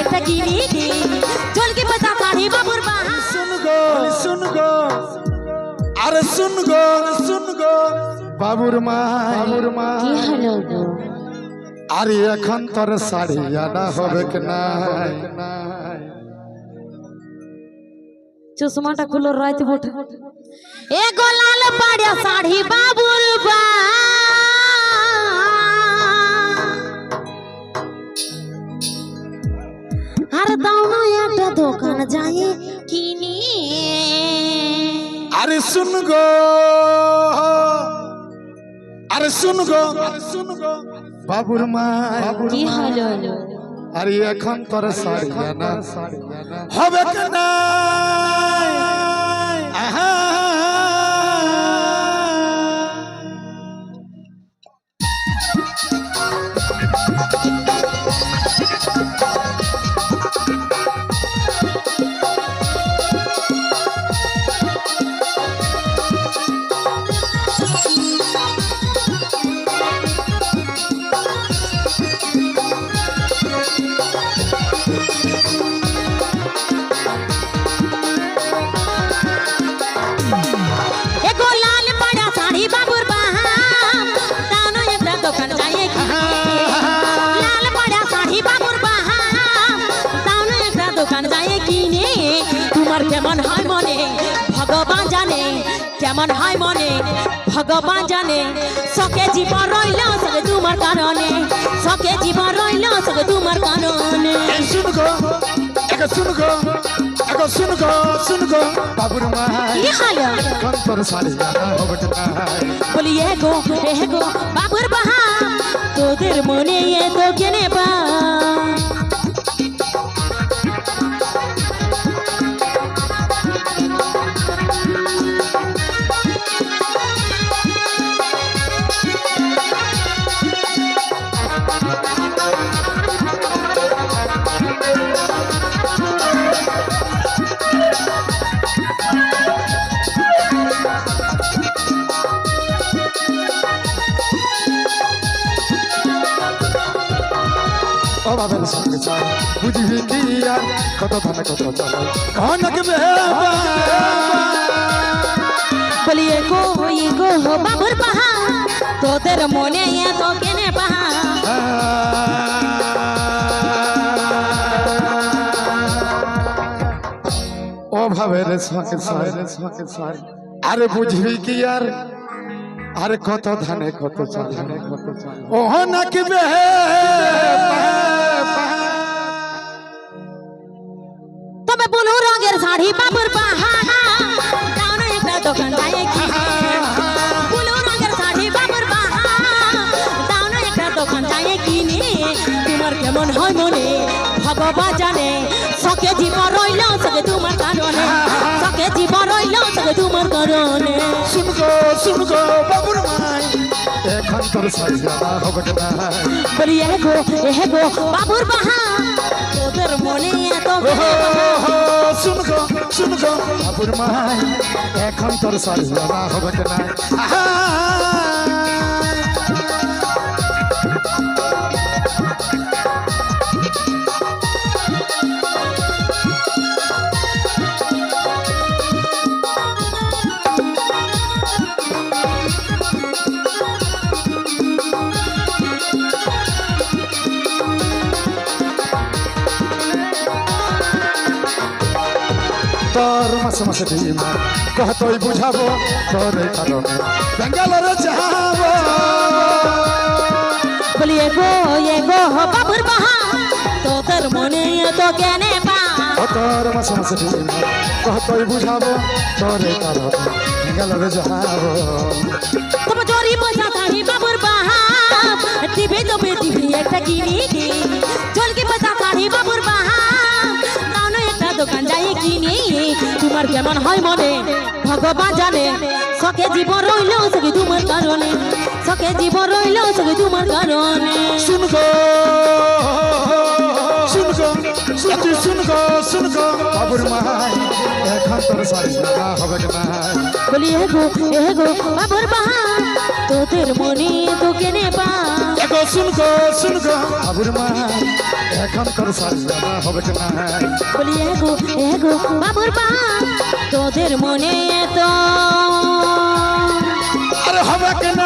একটা গিনি ঝলকি পাতা পাড়ি বাবুর মা শুন গো। শুন গো। আরে শুন গো শুন গো। বাবুর মা বাবুর মা কি হলো গো? আরে এখন তোর শাড়ি আনা হবে কি না? চশমাটা খুলো রাইতে বটে। এ গোলাল পাড়িয়া শাড়ি বাবুল বা আরে শুন গো। আরে শুন গো। বাবুর মা। কি হলো? আরে এখন তোর শাড়ি না হবে না? কেমন হয় মনে ভগবান জানে সকে জীবন রইল সকে তোমার কারণে সকে জীবন রইল সকে তোমার কারণে। এই শুন গো এগো শুন গো এগো শুন গো শুন গো বাবুর মা। কি হাল? এখন তোর শাড়ি আনা হবে কি না বলি এ গো এ গো বাবুর বাহা তোদের মনে এ তো কেনে বা অভাবের সঙ্গে চাই বুঝবি কি আর কত ধানে কত চালাই অনেক বেবা বলি এ গো এ গো বাবুর বাহা তোদের মনে এ তো কেনে বাহা অভাবের সঙ্গে চাই সঙ্গে চাই আরে বুঝবি কি আর আরে কত ধানে কত চাল ধানে কত চাল ও নাকি বে শাড়ি বাবুর বাহানা। দাও না একটা দোকান যায় কি? বুলু রঙের শাড়ি বাবুর বাহা দাও না একটা দোকান যায় কিনে তোমার কেমন হয় মনে? ভগবান জানে সকে জীবন রইল সকে তোমার কারণে। রইল সকে তোমার কারণে। শুন গো বাবুর মাই এখন তোর সাজা হবে না। বলি এ গো এ গো বাবুর বাহা তোদের মনে এত শুনগো শুন গো শুন গো বাবুর মাই এখন তোর সাজা হবে না। তোর মাসে মাসে ডিমা কহতই বুঝাবো তোর এই কারণে। বেঙ্গালোরে যাব। বলি এ গো এ গো বাবুর বাহা তোদের মনে এত কেনে বা ও তোর মাসে মাসে ডিমা কহতই বুঝাবো তোর এই কারণে। বেঙ্গালোরে যাব। তবে জরি পয়সা শাড়ি বাবুর বাহা টিভি তবে টিভি একটা কিনি চলকি কেমন হয় মনে? ভগবান জানে। সকে জীবন রইল সকে তোমার কারণে। সকে জীবন রইল সকে তোমার কারণে। শুন গো শুন গো শুন শুন গো শুন গো বাবুর মাই এখন তোর সারি না হবে না বলি এ গো এ গো বাবুর বাহা তোদের মনে তো কেনে বা এগো শুন গো শুন গো বাবুর মা এখন তোর সাজদাবা হবে নাই বলি এগো এগো বাবুর বাপ তোদের মনে এত আরে হবে কেন?